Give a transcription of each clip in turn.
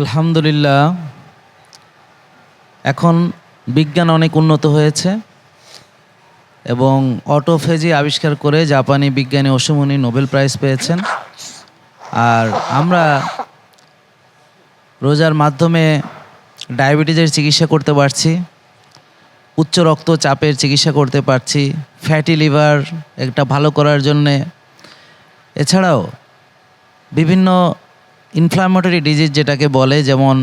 আলহামদুলিল্লাহ, এখন বিজ্ঞান অনেক উন্নত হয়েছে এবং অটোফেজি আবিষ্কার করে জাপানি বিজ্ঞানী অসুমনি নোবেল প্রাইজ পেয়েছেন। আর আমরা রোজার মাধ্যমে ডায়াবেটিসের চিকিৎসা করতে পারছি, উচ্চ রক্তচাপের চিকিৎসা করতে পারছি, ফ্যাটি লিভার একটা ভালো করার জন্যে। এছাড়াও বিভিন্ন ইনফ্লামেটরি ডিজিজ যেটাকে বলে, যেমন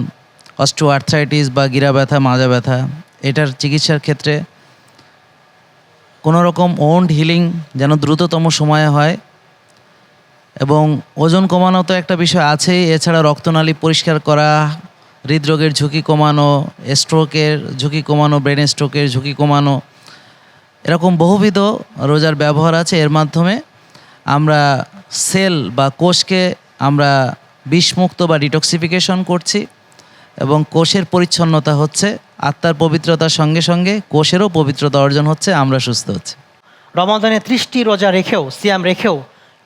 অস্ট্রো আর্থ্রাইটিস বা গিরা ব্যথা, মাজা ব্যথা, এটার চিকিৎসার ক্ষেত্রে কোনো রকম ওন্ড হিলিং যেন দ্রুততম সময়ে হয় এবং ওজন কমানো তো একটা বিষয় আছেই, এছাড়া রক্তনালী পরিষ্কার করা, হৃদরোগের ঝুঁকি কমানো স্ট্রোকের ঝুঁকি কমানো ব্রেন স্ট্রোকের ঝুঁকি কমানো, এরকম বহুবিধ রোজার ব্যবহার আছে। এর মাধ্যমে আমরা সেল বা কোষকে আমরা বিষমুক্ত বা ডিটক্সিফিকেশন করছি এবং কোষের পরিচ্ছন্নতা হচ্ছে আত্মার পবিত্রতার সঙ্গে সঙ্গে কোষেরও পবিত্রতা অর্জন হচ্ছে আমরা সুস্থ হচ্ছি। রমাদানে ত্রিশটি রোজা রেখেও সিয়াম রেখেও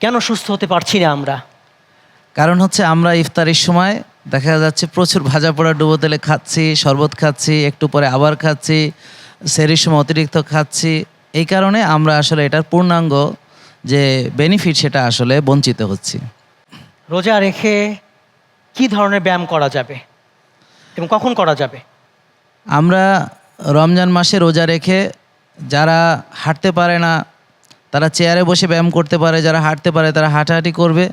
কেন সুস্থ হতে পারছি না আমরা? কারণ হচ্ছে আমরা ইফতারির সময় দেখা যাচ্ছে প্রচুর ভাজা পোড়া ডুবো তেলে খাচ্ছি শরবত খাচ্ছি একটু পরে আবার খাচ্ছি সেরির সময় অতিরিক্ত খাচ্ছি। এই কারণে আমরা আসলে এটার পূর্ণাঙ্গ যে বেনিফিট সেটা আসলে বঞ্চিত হচ্ছি। রোজা রেখে কি ধরনের ব্যায়াম করা যাবে? এবং কখন করা যাবে? আমরা রমজান মাসে রোজা রেখে যারা হাঁটতে পারে না, তারা চেয়ারে বসে ব্যায়াম করতে পারে, যারা হাঁটতে পারে তারা হাঁটাহাঁটি করবে।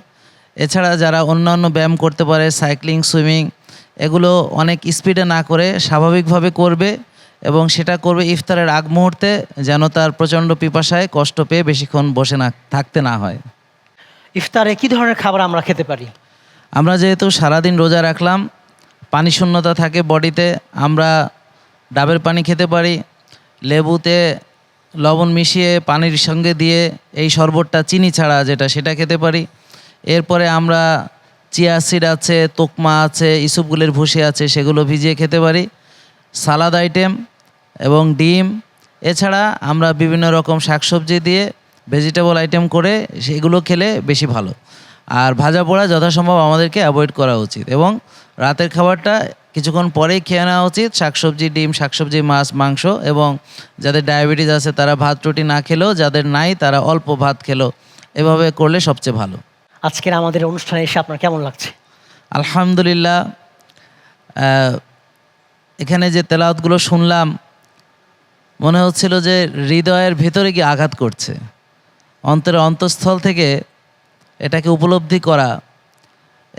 এছাড়া যারা অন্যান্য ব্যায়াম করতে পারে, সাইক্লিং, সুইমিং, এগুলো অনেক স্পিডে না করে স্বাভাবিকভাবে করবে এবং সেটা করবে ইফতারের আগ মুহূর্তে যেন তার প্রচণ্ড পিপাসায় কষ্ট পেয়ে বেশিক্ষণ বসে না, থাকতে না হয়। ইফতারে কি ধরনের খাবার আমরা খেতে পারি? আমরা যেহেতু সারাদিন রোজা রাখলাম, পানি শূন্যতা থাকে বডিতে, আমরা ডাবের পানি খেতে পারি, লেবুতে লবণ মিশিয়ে পানির সঙ্গে দিয়ে এই শরবতটা চিনি ছাড়া যেটা সেটা খেতে পারি। এরপরে আমরা চিয়া সিড আছে, তোকমা আছে, ইসুপগুলের ভুসি আছে, সেগুলো ভিজিয়ে খেতে পারি। সালাদ আইটেম এবং ডিম। এছাড়া আমরা বিভিন্ন রকম শাকসবজি দিয়ে ভেজিটেবল আইটেম করে সেগুলো খেলে বেশি ভালো। আর ভাজা পোড়া যথাসম্ভব আমাদেরকে অ্যাভয়েড করা উচিত এবং রাতের খাবারটা কিছুক্ষণ পরেই খেয়ে নেওয়া উচিত। শাকসবজি ডিম শাকসবজি মাছ মাংস এবং যাদের ডায়াবেটিস আছে তারা ভাত রুটি না খেলেও যাদের নাই তারা অল্প ভাত খেলো এভাবে করলে সবচেয়ে ভালো। আজকের আমাদের অনুষ্ঠানে এসে আপনার কেমন লাগছে? আলহামদুলিল্লাহ এখানে যে তেলাওয়াতগুলো শুনলাম মনে হচ্ছিল যে হৃদয়ের ভেতরে গিয়ে আঘাত করছে। অন্তরের অন্তঃস্থল থেকে এটাকে উপলব্ধি করা,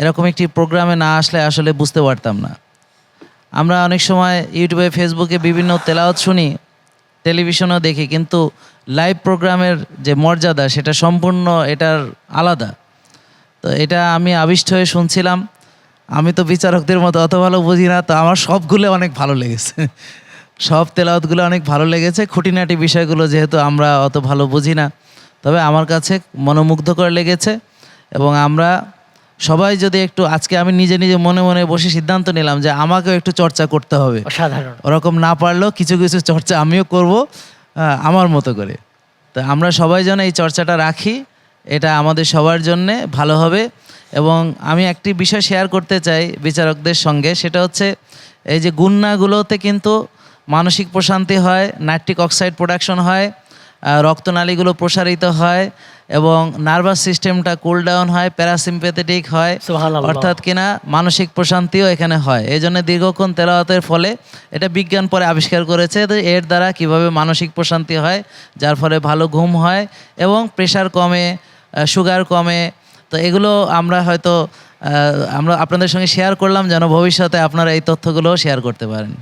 এরকম একটি প্রোগ্রামে না আসলে আসলে বুঝতে পারতাম না। আমরা অনেক সময় ইউটিউবে ফেসবুকে বিভিন্ন তেলাওয়াত শুনি, টেলিভিশনেও দেখি, কিন্তু লাইভ প্রোগ্রামের যে মর্যাদা, সেটা সম্পূর্ণ এটার আলাদা। তো এটা আমি আবিষ্ট হয়ে শুনছিলাম। আমি তো বিচারকদের মতো অত ভালো বুঝি না, তো আমার সবগুলো অনেক ভালো লেগেছে। সব তেলাওয়াতগুলো অনেক ভালো লেগেছে। খুঁটিনাটি বিষয়গুলো যেহেতু আমরা অত ভালো বুঝি না। তবে আমার কাছে মনোমুগ্ধকর লেগেছে এবং আমরা সবাই যদি একটু আজকে আমি নিজে নিজে মনে মনে বসে সিদ্ধান্ত নিলাম যে আমাকেও একটু চর্চা করতে হবে। অসাধারণ। ওরকম না পারলেও কিছু কিছু চর্চা আমিও করব আমার মতো করে। তো আমরা সবাই যেন এই চর্চাটা রাখি এটা আমাদের সবার জন্যে ভালো হবে এবং আমি একটি বিষয় শেয়ার করতে চাই বিচারকদের সঙ্গে সেটা হচ্ছে এই যে গুন্নাগুলোতে কিন্তু মানসিক প্রশান্তি হয় নাইট্রিক অক্সাইড প্রোডাকশন হয় রক্তনালীগুলো প্রসারিত হয় এবং নার্ভাস সিস্টেমটা কুল ডাউন হয় প্যারাসিম্পেথেটিক হয়। অর্থাৎ কিনা মানসিক প্রশান্তিও এখানে হয়। এই জন্য দীর্ঘক্ষণ তেলাওয়াতের ফলে এটা বিজ্ঞান পরে আবিষ্কার করেছে তো এর দ্বারা কীভাবে মানসিক প্রশান্তি হয় যার ফলে ভালো ঘুম হয় এবং প্রেশার কমে সুগার কমে। তো এগুলো আমরা হয়তো আমরা আপনাদের সঙ্গে শেয়ার করলাম যেন ভবিষ্যতে আপনারা এই তথ্যগুলো শেয়ার করতে পারেন।